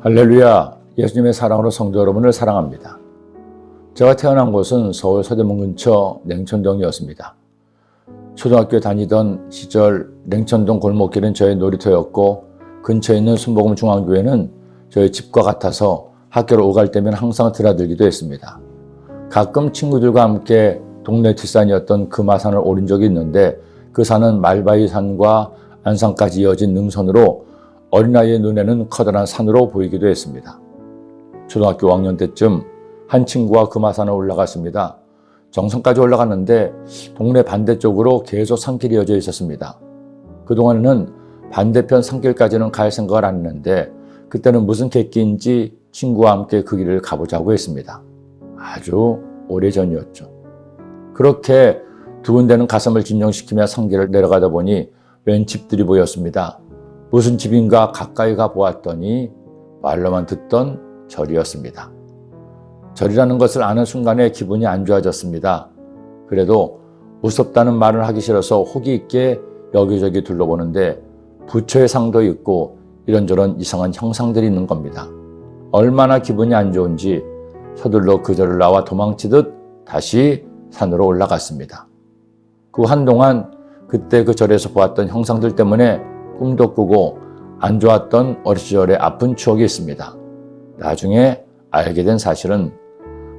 할렐루야! 예수님의 사랑으로 성도 여러분을 사랑합니다. 제가 태어난 곳은 서울 서대문 근처 냉천동이었습니다. 초등학교 다니던 시절 냉천동 골목길은 저의 놀이터였고 근처에 있는 순복음 중앙교회는 저희 집과 같아서 학교를 오갈 때면 항상 드나들기도 했습니다. 가끔 친구들과 함께 동네 뒷산이었던 금화산을 오른 적이 있는데 그 산은 말바위산과 안산까지 이어진 능선으로 어린아이의 눈에는 커다란 산으로 보이기도 했습니다. 초등학교 5학년 때쯤 한 친구와 금화산을 올라갔습니다. 정상까지 올라갔는데 동네 반대쪽으로 계속 산길이 이어져 있었습니다. 그동안에는 반대편 산길까지는 갈 생각을 안 했는데 그때는 무슨 계기인지 친구와 함께 그 길을 가보자고 했습니다. 아주 오래전이었죠. 그렇게 두 군데는 가슴을 진정시키며 산길을 내려가다 보니 웬 집들이 보였습니다. 무슨 집인가 가까이 가 보았더니 말로만 듣던 절이었습니다. 절이라는 것을 아는 순간에 기분이 안 좋아졌습니다. 그래도 무섭다는 말을 하기 싫어서 호기 있게 여기저기 둘러보는데 부처의 상도 있고 이런저런 이상한 형상들이 있는 겁니다. 얼마나 기분이 안 좋은지 서둘러 그 절을 나와 도망치듯 다시 산으로 올라갔습니다. 그 한동안 그때 그 절에서 보았던 형상들 때문에 꿈도 꾸고 안 좋았던 어린 시절의 아픈 추억이 있습니다. 나중에 알게 된 사실은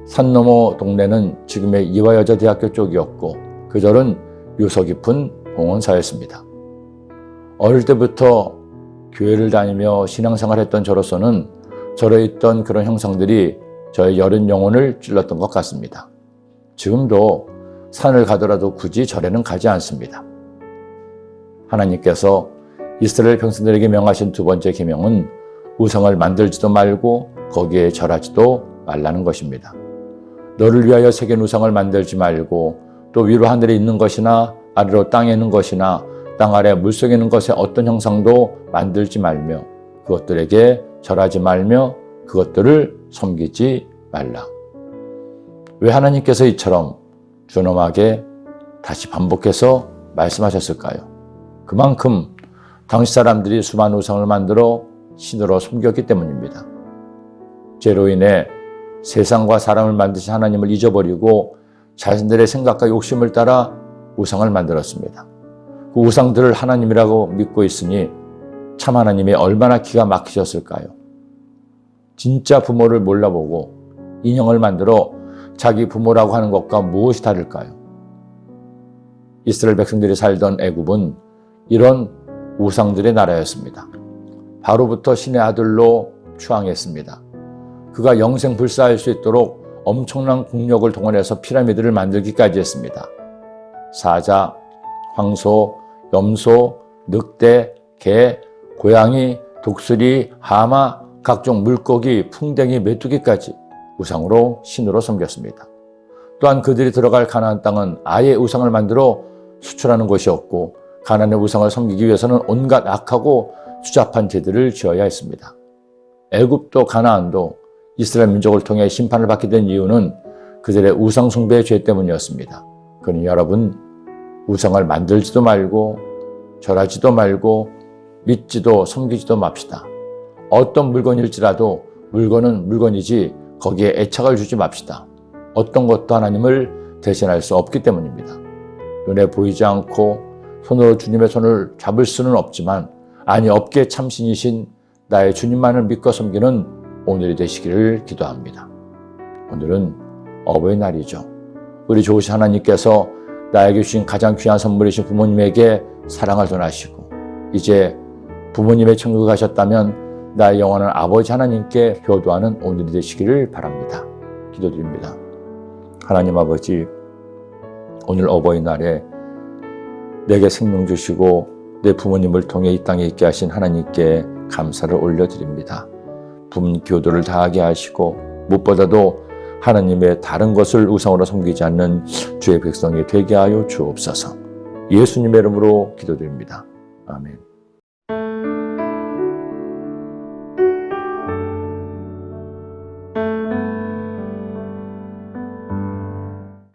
산 너머 동네는 지금의 이화여자대학교 쪽이었고 그 절은 유서 깊은 봉원사였습니다. 어릴 때부터 교회를 다니며 신앙생활했던 저로서는 절에 있던 그런 형상들이 저의 여린 영혼을 찔렀던 것 같습니다. 지금도 산을 가더라도 굳이 절에는 가지 않습니다. 하나님께서 이스라엘 백성들에게 명하신 두 번째 계명은 우상을 만들지도 말고 거기에 절하지도 말라는 것입니다. 너를 위하여 새긴 우상을 만들지 말고 또 위로 하늘에 있는 것이나 아래로 땅에 있는 것이나 땅 아래 물속에 있는 것의 어떤 형상도 만들지 말며 그것들에게 절하지 말며 그것들을 섬기지 말라. 왜 하나님께서 이처럼 준엄하게 다시 반복해서 말씀하셨을까요? 그만큼 당시 사람들이 수많은 우상을 만들어 신으로 섬겼기 때문입니다. 죄로 인해 세상과 사람을 만드신 하나님을 잊어버리고 자신들의 생각과 욕심을 따라 우상을 만들었습니다. 그 우상들을 하나님이라고 믿고 있으니 참 하나님이 얼마나 기가 막히셨을까요? 진짜 부모를 몰라보고 인형을 만들어 자기 부모라고 하는 것과 무엇이 다를까요? 이스라엘 백성들이 살던 애굽은 이런 우상들의 나라였습니다. 바로부터 신의 아들로 추앙했습니다. 그가 영생 불사할 수 있도록 엄청난 국력을 동원해서 피라미드를 만들기까지 했습니다. 사자, 황소, 염소, 늑대, 개, 고양이, 독수리, 하마, 각종 물고기, 풍뎅이, 메뚜기까지 우상으로 신으로 섬겼습니다. 또한 그들이 들어갈 가나안 땅은 아예 우상을 만들어 수출하는 곳이었고 가나안의 우상을 섬기기 위해서는 온갖 악하고 추잡한 죄들을 지어야 했습니다. 애굽도 가나안도 이스라엘 민족을 통해 심판을 받게 된 이유는 그들의 우상 숭배의 죄 때문이었습니다. 그러니 여러분 우상을 만들지도 말고 절하지도 말고 믿지도 섬기지도 맙시다. 어떤 물건일지라도 물건은 물건이지 거기에 애착을 주지 맙시다. 어떤 것도 하나님을 대신할 수 없기 때문입니다. 눈에 보이지 않고 손으로 주님의 손을 잡을 수는 없지만 아니 없게 참신이신 나의 주님만을 믿고 섬기는 오늘이 되시기를 기도합니다. 오늘은 어버이날이죠. 우리 좋으신 하나님께서 나에게 주신 가장 귀한 선물이신 부모님에게 사랑을 전하시고 이제 부모님의 천국에 가셨다면 나의 영원한 아버지 하나님께 효도하는 오늘이 되시기를 바랍니다. 기도드립니다. 하나님 아버지 오늘 어버이날에 내게 생명 주시고 내 부모님을 통해 이 땅에 있게 하신 하나님께 감사를 올려드립니다. 부모 교도를 다하게 하시고 무엇보다도 하나님의 다른 것을 우상으로 섬기지 않는 주의 백성이 되게 하여 주옵소서. 예수님의 이름으로 기도드립니다. 아멘.